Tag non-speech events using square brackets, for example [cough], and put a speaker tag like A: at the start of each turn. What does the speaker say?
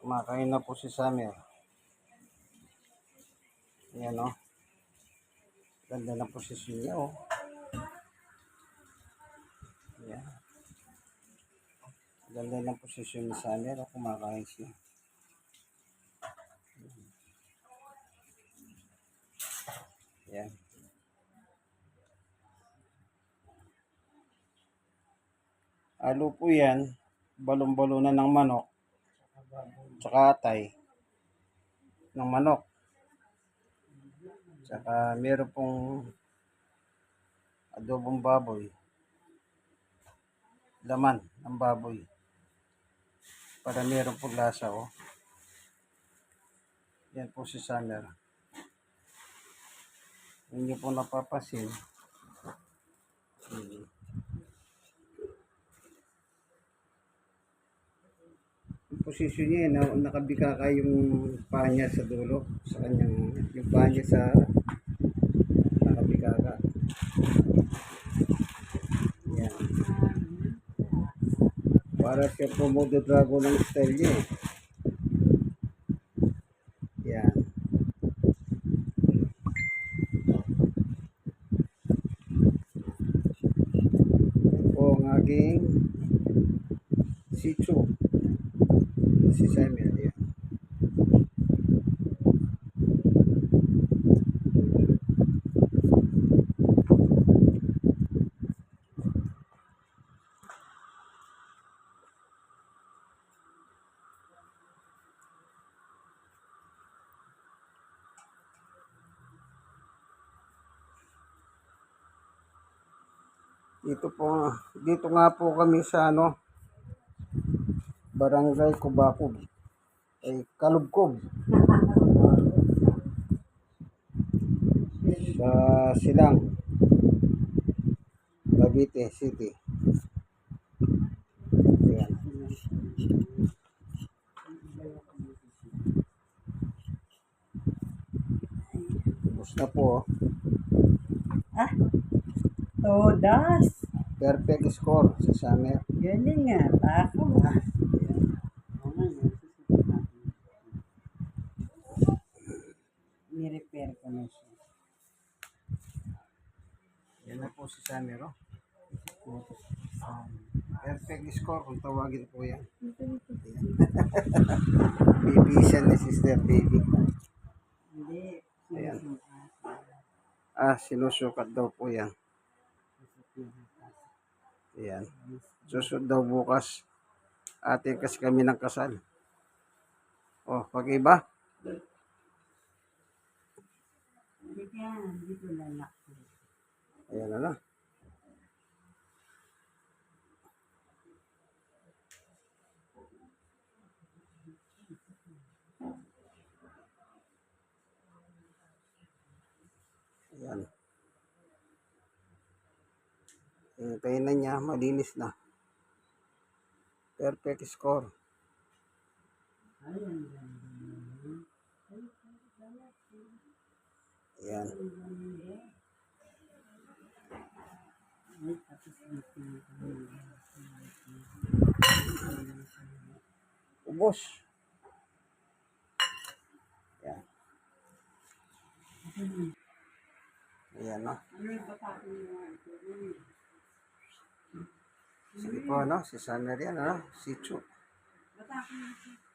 A: Kumakain na po si Summer. Ayan o. Ganda ng posisyon niya o. Ayan. Ganda ng posisyon ni Summer o. Kumakain siya. Ayan. Alo po yan. Balong-balunan ng manok. Tsaka atay. Ng manok. Tsaka meron pong adobong baboy. Laman ng baboy. Para meron pong lasa oh. Yan po si Summer. Hindi po napapasin. Hmm. Posisyon niya, eh, na, nakabikaka yung paa niya sa dulo. Sa kanyang, yung paa niya sa nakabikaka. Yan. Para siya Komodo Dragon ng style niya eh. Yan. Yan po ang aking Tzu. Si Samuel, yan. Dito po, dito nga po kami sa ano, Barangay Kubakub. Ay, Kalubkob. Sa Silang. Cavite City. Ayan. Tapos na po.
B: Ah, todas.
A: Perfect score sa Summer.
B: Galing nga. Ako ah. Ni-repair ko na siya.
A: Yan na po si Summer. Oh. Perfect score kung tawagin po yan. [laughs] Baby siya ni Sister Baby.
B: Hindi.
A: Ayan. Ah, sinusukat daw po yan. Ayan. Susod daw bukas. Ate kasi kami ng kasal. Oh, pag-iba?
B: Hindi yan. Dito lalak.
A: Ayan na na. Ayan. Hintayin na niya, malinis na. Perfect score. Ayan. Ubos. Ayan. Ayan na. Sige po, ano? Si yan, ano? Si Chu.
B: Siya.